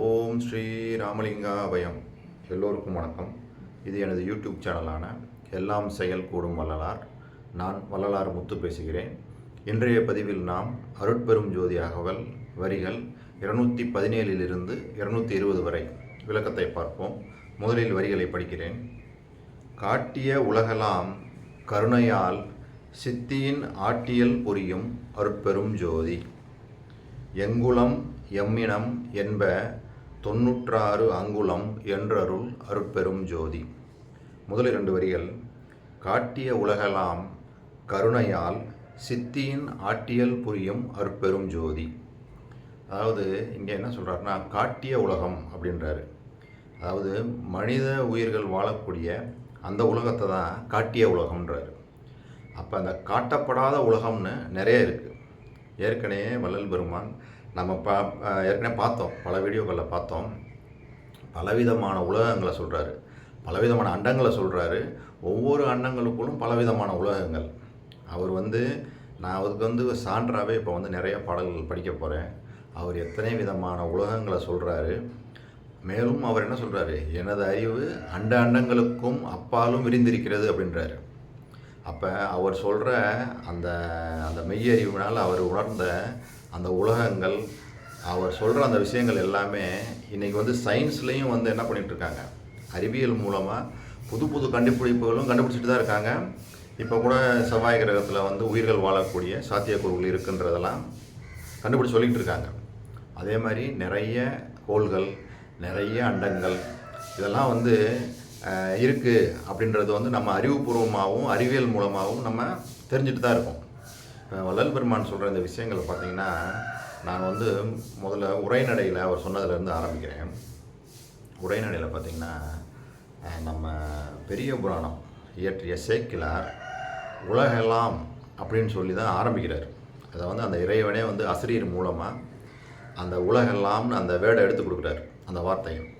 ஓம் ஸ்ரீ ராமலிங்காபயம் எல்லோருக்கும் வணக்கம். இது எனது யூடியூப் சேனலான எல்லாம் செயல் கூடும் வள்ளலார். நான் வள்ளலார் முத்து பேசுகிறேன். இன்றைய பதிவில் நாம் அருட்பெரும் ஜோதி அகவல் வரிகள் இருநூற்றி பதினேழிலிருந்து இருநூற்றி இருபது வரை விளக்கத்தை பார்ப்போம். முதலில் வரிகளை படிக்கிறேன். காட்டிய உலகலாம் கருணையால் சித்தியின் ஆட்டியல் புரியும் அருட்பெரும் ஜோதி. எங்குளம் எம்மினம் என்ப தொன்னூற்றாறு அங்குலம் என்றருள் அருட்பெரும் ஜோதி. முதல் இரண்டு வரிகள். காட்டிய உலகலாம் கருணையால் சித்தியின் ஆட்டியல் புரியும் அருப்பெரும் ஜோதி. அதாவது இங்கே என்ன சொல்கிறாருன்னா காட்டிய உலகம் அப்படின்றாரு. அதாவது மனித உயிர்கள் வாழக்கூடிய அந்த உலகத்தை தான் காட்டிய உலகம்ன்றார். அப்போ அந்த காட்டப்படாத உலகம்னு நிறைய இருக்குது ஏற்கனவே வள்ளல் பெருமான் நம்ம பா ஏற்கனவே பார்த்தோம் பல வீடியோக்களில் பார்த்தோம். பலவிதமான உலகங்களை சொல்கிறாரு பலவிதமான அண்டங்களை சொல்கிறாரு ஒவ்வொரு அண்டங்களுக்குள்ளும் பலவிதமான உலகங்கள். அவர் வந்து நான் அவருக்கு வந்து சான்றாகவே இப்போ வந்து நிறைய பாடல்கள் படிக்க போகிறேன் அவர் எத்தனை விதமான உலகங்களை சொல்கிறாரு மேலும் அவர் என்ன சொல்கிறாரு எனது அறிவு அண்ட அண்டங்களுக்கும் அப்பாலும் விரிந்திருக்கிறது அப்படின்றாரு. அப்போ அவர் சொல்கிற அந்த அந்த மெய்யறிவினால் அவர் உணர்ந்த அந்த உலகங்கள் அவர் சொல்கிற அந்த விஷயங்கள் எல்லாமே இன்றைக்கி வந்து சயின்ஸ்லேயும் வந்து என்ன பண்ணிகிட்டு இருக்காங்க அறிவியல் மூலமாக புது புது கண்டுபிடிப்புகளும் கண்டுபிடிச்சிட்டு தான் இருக்காங்க. இப்போ கூட செவ்வாய் கிரகத்தில் வந்து உயிர்கள் வாழக்கூடிய சாத்தியக்கூறுகள் இருக்குன்றதெல்லாம் கண்டுபிடிச்சி சொல்லிகிட்டு இருக்காங்க அதே மாதிரி நிறைய கோள்கள் நிறைய அண்டங்கள் இதெல்லாம் வந்து இருக்குது அப்படின்றது வந்து நம்ம அறிவுபூர்வமாகவும் அறிவியல் மூலமாகவும் நம்ம தெரிஞ்சுட்டு தான் இருக்கோம். வள்ளல் பெருமான் சொல்கிற இந்த விஷயங்களை பார்த்தீங்கன்னா நான் வந்து முதல்ல உரைநடையில் அவர் சொன்னதுலேருந்து ஆரம்பிக்கிறேன். உரைநடையில் பார்த்திங்கன்னா நம்ம பெரிய புராணம் இயற்றிய சேக்கிலார் உலகெல்லாம் அப்படின்னு சொல்லி தான் ஆரம்பிக்கிறார். அதை வந்து அந்த இறைவனே வந்து அசிரியர் மூலமாக அந்த உலகெல்லாம்னு அந்த வேடை எடுத்து கொடுக்குறாரு அந்த வார்த்தையும்.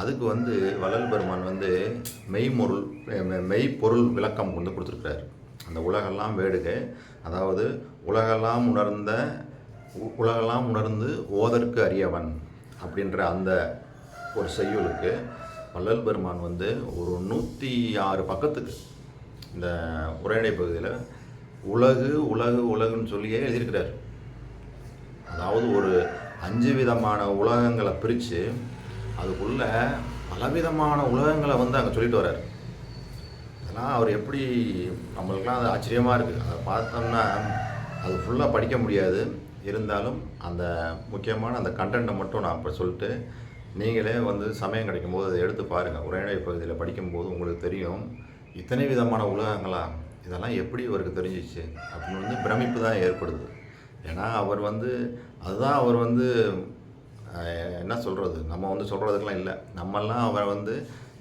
அதுக்கு வந்து வள்ளல் பெருமான் வந்து மெய்மொருள் மெய்ப்பொருள் விளக்கம் வந்து கொடுத்துருக்குறாரு. அந்த உலகெல்லாம் வேடுக. அதாவது உலகெல்லாம் உணர்ந்த உலகெல்லாம் உணர்ந்து ஓதற்கு அறியவன் அப்படின்ற அந்த ஒரு செய்யுளுக்கு வள்ளல் பெருமான் வந்து ஒரு நூற்றி ஆறு பக்கத்துக்கு இந்த உரைநடை பகுதியில் உலகு உலகு உலகுன்னு சொல்லியே எழுதியிருக்கிறார். அதாவது ஒரு அஞ்சு விதமான உலகங்களை பிரித்து அதுக்குள்ளே பலவிதமான உலகங்களை வந்து அங்கே சொல்லிட்டு வர்றார். ஆனால் அவர் எப்படி நம்மளுக்கெல்லாம் அது ஆச்சரியமாக இருக்குது அதை பார்த்தோம்னா அது ஃபுல்லாக படிக்க முடியாது. இருந்தாலும் அந்த முக்கியமான அந்த கண்டென்ட்டை மட்டும் நான் இப்போ சொல்லிட்டு நீங்களே வந்து சமயம் கிடைக்கும்போது அதை எடுத்து பாருங்கள் உரைநடை பகுதியில் படிக்கும்போது உங்களுக்கு தெரியும் இத்தனை விதமான உலகங்களா இதெல்லாம் எப்படி அவருக்கு தெரிஞ்சிச்சு அப்படின்னு வந்து பிரமிப்பு தான் ஏற்படுது. ஏன்னா அவர் வந்து அதுதான் அவர் வந்து என்ன சொல்கிறது நம்ம வந்து சொல்கிறதுக்கெலாம் இல்லை. நம்மெல்லாம் அவரை வந்து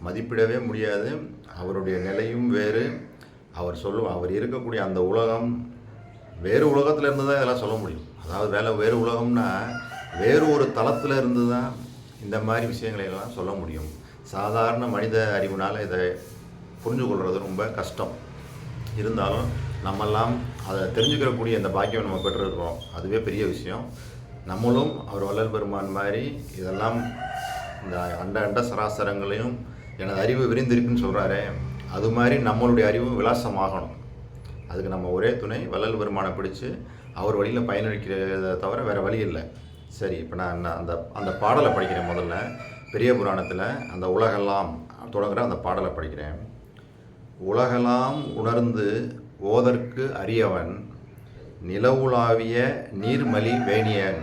மதிப்பிடவே முடியாது. அவருடைய நிலையும் வேறு. அவர் சொல்லும் அவர் இருக்கக்கூடிய அந்த உலகம் வேறு உலகத்தில் இருந்து தான் இதெல்லாம் சொல்ல முடியும். அதாவது வேலை வேறு உலகம்னா வேறு ஒரு தளத்தில் இருந்து தான் இந்த மாதிரி விஷயங்களை எல்லாம் சொல்ல முடியும். சாதாரண மனித அறிவுனால் இதை புரிஞ்சு கொள்வது ரொம்ப கஷ்டம். இருந்தாலும் நம்மெல்லாம் அதை தெரிஞ்சுக்கிறக்கூடிய இந்த பாக்கியம் நம்ம பெற்றிருக்கிறோம். அதுவே பெரிய விஷயம். நம்மளும் அவர் வள்ளல் பெருமான் மாதிரி இதெல்லாம் இந்த அண்ட அண்ட சராசரங்களையும் எனது அறிவு விரிந்திருக்குன்னு சொல்கிறாரே அது மாதிரி நம்மளுடைய அறிவு விலாசமாகணும். அதுக்கு நம்ம ஒரே துணை வள்ளல் பெருமானை பிடிச்சி அவர் வழியில் பயனளிக்கிறத தவிர வேறு வழி இல்லை. சரி இப்போ நான் அந்த அந்த பாடலை படிக்கிறேன் முதல்ல. பெரிய புராணத்தில் அந்த உலகெல்லாம் தொடங்குற அந்த பாடலை படிக்கிறேன். உலகெல்லாம் உணர்ந்து ஓதற்கு அரியவன் நிலவுலாவிய நீர்மலி வேணியன்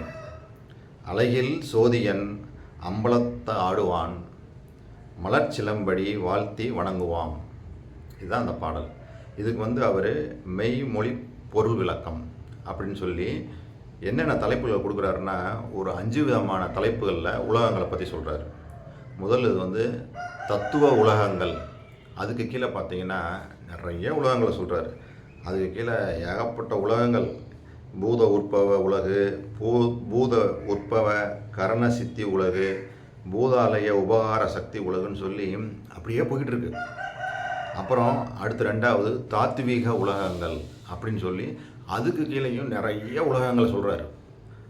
அழகில் சோதியன் அம்பலத்த ஆடுவான் மலர்ச்சிலம்படி வாழ்த்தி வணங்குவாம். இதுதான் அந்த பாடல். இதுக்கு வந்து அவர் மெய்மொழி பொருள் விளக்கம் அப்படின்னு சொல்லி என்னென்ன தலைப்புகளை கொடுக்குறாருன்னா ஒரு அஞ்சு விதமான தலைப்புகளில் உலகங்களை பற்றி சொல்கிறாரு முதல் இது வந்து தத்துவ உலகங்கள். அதுக்கு கீழே பார்த்தீங்கன்னா நிறைய உலகங்களை சொல்கிறாரு அதுக்கு கீழே ஏகப்பட்ட உலகங்கள். பூத உற்பவ உலகு பூ பூத உற்பவ கரண சித்தி உலகு பூதாலய உபகார சக்தி உலகம்னு சொல்லி அப்படியே போய்கிட்டு இருக்கு அப்புறம் அடுத்து ரெண்டாவது தாத்வீக உலகங்கள் அப்படின்னு சொல்லி அதுக்கு கீழேயும் நிறைய உலகங்களை சொல்கிறாரு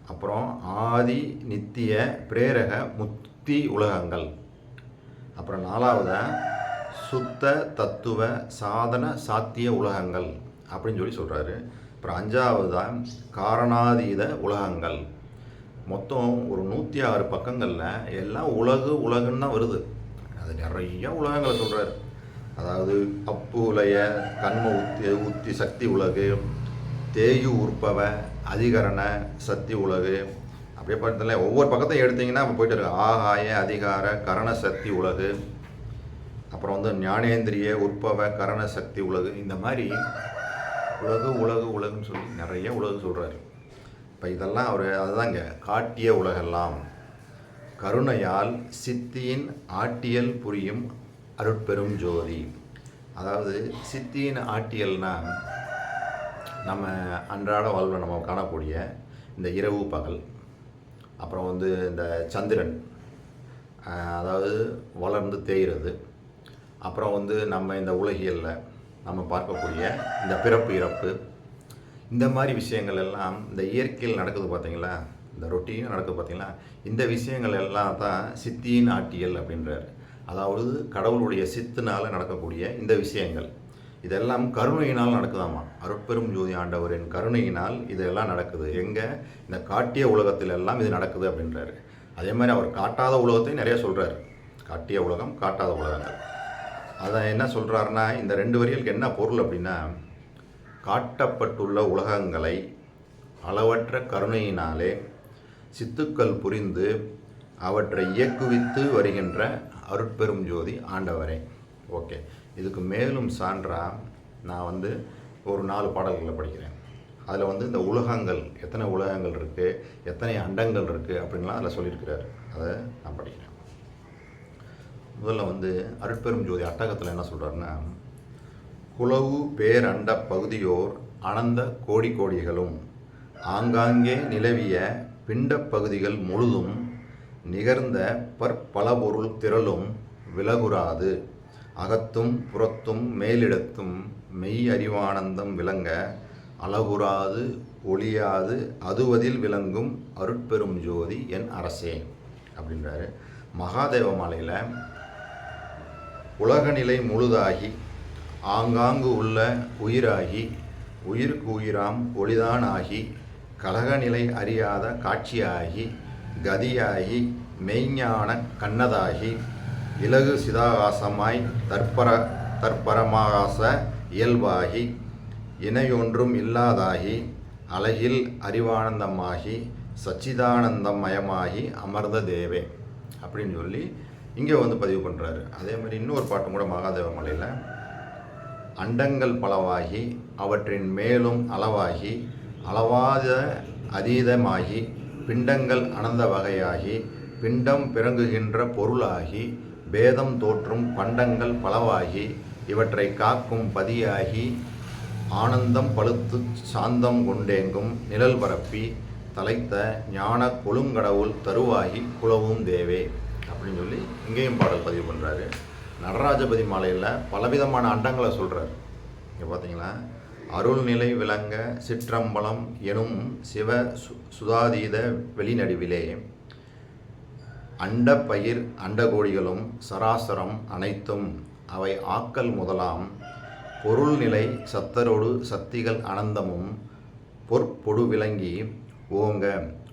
அப்புறம் ஆதி நித்திய பிரேரக முக்தி உலகங்கள். அப்புறம் நாலாவதாக சுத்த தத்துவ சாதன சாத்திய உலகங்கள் அப்படின்னு சொல்லி சொல்கிறாரு அப்புறம் அஞ்சாவதாக காரணாதீத உலகங்கள். மொத்தம் ஒரு நூற்றி ஆறு பக்கங்களில் எல்லாம் உலகு உலகுன்னு தான் வருது. அது நிறைய உலகங்களை சொல்கிறாரு அதாவது அப்பு உலைய கண்ம உத்தி உத்தி சக்தி உலகு தேயு உற்பவ அதிகரண சக்தி உலகு. அப்படியே பார்த்தல ஒவ்வொரு பக்கத்தையும் எடுத்தீங்கன்னா அப்போ போயிட்டு இருக்கு. ஆகாய அதிகார கரண சக்தி உலகு. அப்புறம் வந்து ஞானேந்திரிய உற்பவ கரண சக்தி உலகு. இந்த மாதிரி உலகு உலகு உலகுன்னு சொல்லி நிறைய உலகு சொல்கிறாரு இப்போ இதெல்லாம் அவர் அதுதாங்க. காட்டிய உலகெல்லாம். கருணையால் சித்தியின் ஆட்டியல் புரியும் அருட்பெரும் ஜோதி. அதாவது சித்தியின் ஆட்டியல்னா நம்ம அன்றாட வாழ்வில் நம்ம காணக்கூடிய இந்த இரவு பகல் அப்புறம் வந்து இந்த சந்திரன் அதாவது வளர்ந்து தேய்கிறது. அப்புறம் வந்து நம்ம இந்த உலகியலில் நம்ம பார்க்கக்கூடிய இந்த பிறப்பு இறப்பு இந்த மாதிரி விஷயங்கள் எல்லாம் இந்த இயற்கையில் நடக்குது பார்த்தீங்களா? இந்த ரொட்டீனாக நடக்குது பார்த்தீங்களா? இந்த விஷயங்கள் எல்லாம் தான் சித்தியின் ஆட்டியல் அப்படின்றார். அதாவது கடவுளுடைய சித்தினால் நடக்கக்கூடிய இந்த விஷயங்கள். இதெல்லாம் கருணையினால் நடக்குதாமா? அருட்பெரும் ஜோதி ஆண்டவரின் கருணையினால் இதெல்லாம் நடக்குது. எங்கே? இந்த காட்டிய உலகத்தில் எல்லாம் இது நடக்குது அப்படின்றாரு. அதே மாதிரி அவர் காட்டாத உலகத்தையும் நிறைய சொல்கிறார் காட்டிய உலகம் காட்டாத உலகங்கள். அதை என்ன சொல்கிறாருன்னா இந்த ரெண்டு வரிகளுக்கு என்ன பொருள் அப்படின்னா காட்டப்பட்டுள்ள உலகங்களை அளவற்ற கருணையினாலே சித்துக்கள் புரிந்து அவற்றை இயக்குவித்து வருகின்ற அருட்பெரும் ஜோதி ஆண்டவரே. ஓகே. இதுக்கு மேலும் சான்றா நான் வந்து ஒரு நாலு பாடல்களை படிக்கிறேன். அதில் வந்து இந்த உலகங்கள் எத்தனை உலகங்கள் இருக்குது எத்தனை அண்டங்கள் இருக்குது அப்படின்லாம் அதில் சொல்லியிருக்கிறார். அதை நான் படிக்கிறேன். முதல்ல வந்து அருட்பெரும் ஜோதி அட்டகத்தில் என்ன சொல்கிறாருன்னா குளவு பேரண்ட பகுதியோர் அனந்த கோடி கோடிகளும் ஆங்காங்கே நிலவிய பிண்ட பகுதிகள் முழுதும் நிகர்ந்த பற்பலபொருள் திரளும் விலகுறாது அகத்தும் புறத்தும் மேலிடத்தும் மெய் அறிவானந்தம் விளங்க அழகுறாது ஒளியாது அதுவதில் விளங்கும் அருட்பெரும் ஜோதி என் அரசே அப்படின்றாரு. மகாதேவ மலையில் உலகநிலை முழுதாகி ஆங்காங்கு உள்ள உயிராகி உயிருக்கு உயிராம் ஒளிதானாகி கலகநிலை அறியாத காட்சியாகி கதியாகி மெய்ஞான கண்ணதாகி இலகு சிதாகாசமாய் தற்பர தற்பரமாகாச இயல்பாகி இணையொன்றும் இல்லாதாகி அழகில் அறிவானந்தமாகி சச்சிதானந்தமயமாகி அமர்ந்த தேவே. அப்படின்னு சொல்லி இங்கே வந்து பதிவு பண்ணுறாரு அதே மாதிரி இன்னொரு பாட்டும் கூட மகாதேவ மலையில் அண்டங்கள் பலவாகி அவற்றின் மேலும் அளவாகி அளவாத அதீதமாகி பிண்டங்கள் அனந்த வகையாகி பிண்டம் பிறங்குகின்ற பொருளாகி பேதம் தோற்றும் பண்டங்கள் பலவாகி இவற்றை காக்கும் பதியாகி ஆனந்தம் பழுத்து சாந்தம் கொண்டேங்கும் நிழல் பரப்பி தலைத்த ஞான கொழுங்கடவுள் தருவாகி குலவும் தேவே. அப்படின்னு சொல்லி இங்கேயும் பாடல் பதிவு பண்ணுறாரு நடராஜபதி மாலையில் பலவிதமான அண்டங்களை சொல்கிறார் இங்கே பார்த்தீங்களா அருள்நிலை விளங்க சிற்றம்பலம் எனும் சிவ சு சுதாதீத வெளிநடுவிலே அண்ட பயிர் அண்டகோடிகளும் சராசரம் அனைத்தும் அவை ஆக்கல் முதலாம். பொருள்நிலை சத்தரோடு சக்திகள் அனந்தமும் பொற்பொடு விளங்கி ஓங்க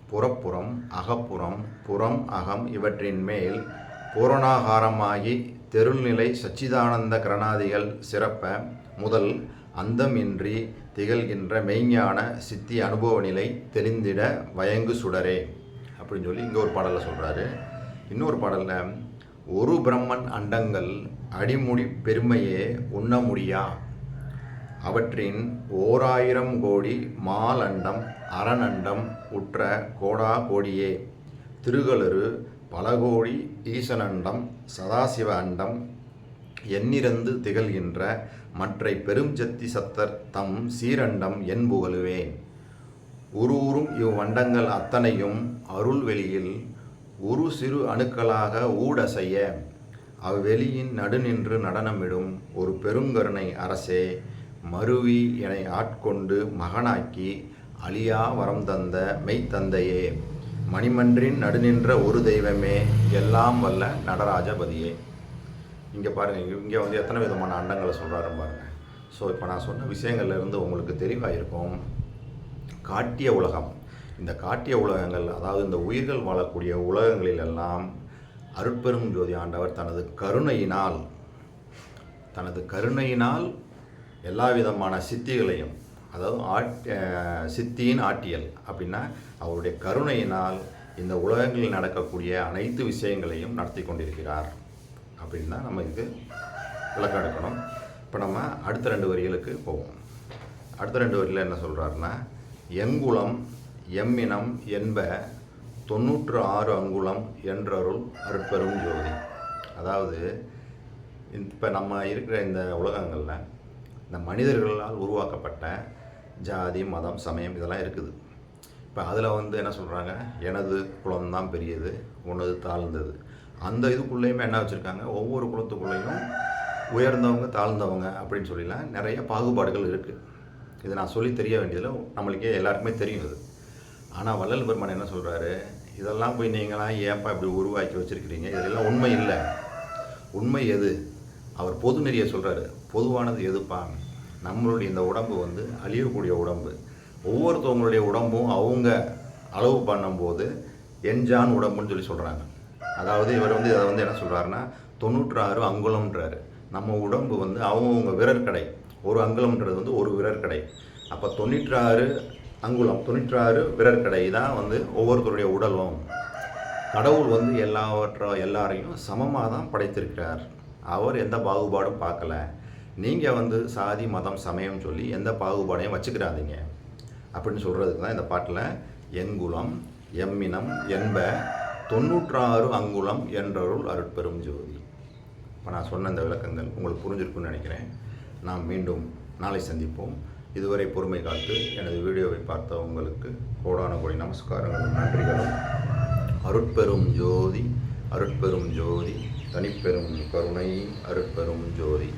புறப்புறம் அகப்புறம் புறம் அகம் இவற்றின் மேல் பூரணாகாரமாகி தெருநிலை சச்சிதானந்த கரணாதிகள் சிறப்ப முதல் அந்தமின்றி திகழ்கின்ற மெய்ஞான சித்தி அனுபவ நிலை தெரிந்திட வயங்கு சுடரே அப்படின்னு சொல்லி இங்கே ஒரு பாடலில் சொல்கிறாரு இன்னொரு பாடலில் ஒரு பிரம்மன் அண்டங்கள் அடிமுடி பெருமையே உண்ண முடியா? அவற்றின் ஓராயிரம் கோடி மாலண்டம் அரணண்டம் உற்ற கோடா கோடியே. திருகளரு பலகோடி ஈசனண்டம் சதாசிவ அண்டம் எண்ணிறந்து திகழ்கின்ற மற்றை பெருஞ்சத்தி சத்தர் தம் சீரண்டம் என் புகழுவேன். உருவுறும் இவ்வண்டங்கள் அத்தனையும் அருள்வெளியில் உரு சிறு அணுக்களாக ஊடசெய்ய அவ்வெளியின் நடுநின்று நடனமிடும் ஒரு பெருங்கருணை அரசே மருவி என்னை ஆட்கொண்டு மகனாக்கி அழியா வரம் தந்த மெய்த்தந்தையே. மணிமன்றின் நடுநின்ற ஒரு தெய்வமே எல்லாம் வல்ல நடராஜபதியே. இங்கே பாருங்கள் இங்கே வந்து எத்தனை விதமான அண்டங்களை சொல்கிறாரு பாருங்கள் ஸோ இப்போ நான் சொன்ன விஷயங்கள்லேருந்து உங்களுக்கு தெளிவாக இருக்கும் காட்டிய உலகம். இந்த காட்டிய உலகங்கள் அதாவது இந்த உயிர்கள் வாழக்கூடிய உலகங்களில் எல்லாம் அருட்பெரும் ஜோதி ஆண்டவர் தனது கருணையினால் தனது கருணையினால் எல்லா விதமான சித்திகளையும் அதாவது ஆட் சித்தியின் ஆட்டியல் அப்படின்னா அவருடைய கருணையினால் இந்த உலகங்களில் நடக்கக்கூடிய அனைத்து விஷயங்களையும் நடத்தி கொண்டிருக்கிறார் அப்படின்னு தான் நம்ம இது விளக்கம் எடுக்கணும். இப்போ நம்ம அடுத்த ரெண்டு வரிகளுக்கு போவோம். அடுத்த ரெண்டு வரியில் என்ன சொல்கிறாருன்னா எங்குளம் எம்மினம் என்ப தொண்ணூற்று ஆறு அங்குளம் என்றருள் அருட்பெரும் ஜோதி. அதாவது இப்போ நம்ம இருக்கிற இந்த உலகங்களில் இந்த மனிதர்களால் உருவாக்கப்பட்ட ஜாதி மதம் சமயம் இதெல்லாம் இருக்குது. இப்போ அதில் வந்து என்ன சொல்கிறாங்க எனது குலம் தான் பெரியது உனது தாழ்ந்தது. அந்த இதுக்குள்ளேயுமே என்ன வச்சுருக்காங்க? ஒவ்வொரு குலத்துக்குள்ளேயும் உயர்ந்தவங்க தாழ்ந்தவங்க அப்படின்னு சொல்லிலாம் நிறைய பாகுபாடுகள் இருக்குது இது நான் சொல்லி தெரிய வேண்டியதில் நம்மளுக்கே எல்லாருக்குமே தெரியும் இது. ஆனால் வள்ளல் பெருமான் என்ன சொல்கிறாரு இதெல்லாம் போய் நீங்களாம் ஏன்ப்பா இப்படி உருவாக்கி வச்சுருக்கிறீங்க? இதெல்லாம் உண்மை இல்லை. உண்மை எது? அவர் பொது நெறிய சொல்கிறாரு பொதுவானது எதுப்பா? நம்மளுடைய இந்த உடம்பு வந்து அழியக்கூடிய உடம்பு. ஒவ்வொருத்தவங்களுடைய உடம்பும் அவங்க அளவு பண்ணும்போது எஞ்சான் உடம்புன்னு சொல்லி சொல்கிறாங்க அதாவது இவர் வந்து இதை வந்து என்ன சொல்கிறாருன்னா தொண்ணூற்றாறு அங்குலம்ன்றாரு. நம்ம உடம்பு வந்து அவங்கவுங்க விரற்கடை ஒரு அங்குலம்ன்றது வந்து ஒரு விரற்கடை அப்போ தொண்ணூற்றாறு அங்குலம் தொண்ணூற்றாறு விரற்கடை தான் வந்து ஒவ்வொருத்தருடைய உடலும். கடவுள் வந்து எல்லாவற்ற எல்லாரையும் சமமாக தான் படைத்திருக்கிறார். அவர் எந்த பாகுபாடும் பார்க்கல. நீங்கள் வந்து சாதி மதம் சமயம் சொல்லி எந்த பாகுபாடையும் வச்சுக்கிறாதீங்க அப்படின்னு சொல்கிறதுக்கு தான் இந்த பாட்டில் எங்குலம் எம்மினம் என்ப தொண்ணூற்றாறு அங்குலம் என்றருள் அருட்பெரும் ஜோதி. இப்போ நான் சொன்ன இந்த விளக்கங்கள் உங்களுக்கு புரிஞ்சிருக்குன்னு நினைக்கிறேன். நாம் மீண்டும் நாளை சந்திப்போம். இதுவரை பொறுமை காத்து எனது வீடியோவை பார்த்த உங்களுக்கு கோடான கோடி நமஸ்காரங்களும் நன்றிகளும். அருட்பெரும் ஜோதி அருட்பெரும் ஜோதி தனிப்பெரும் கருணை அருட்பெரும் ஜோதி.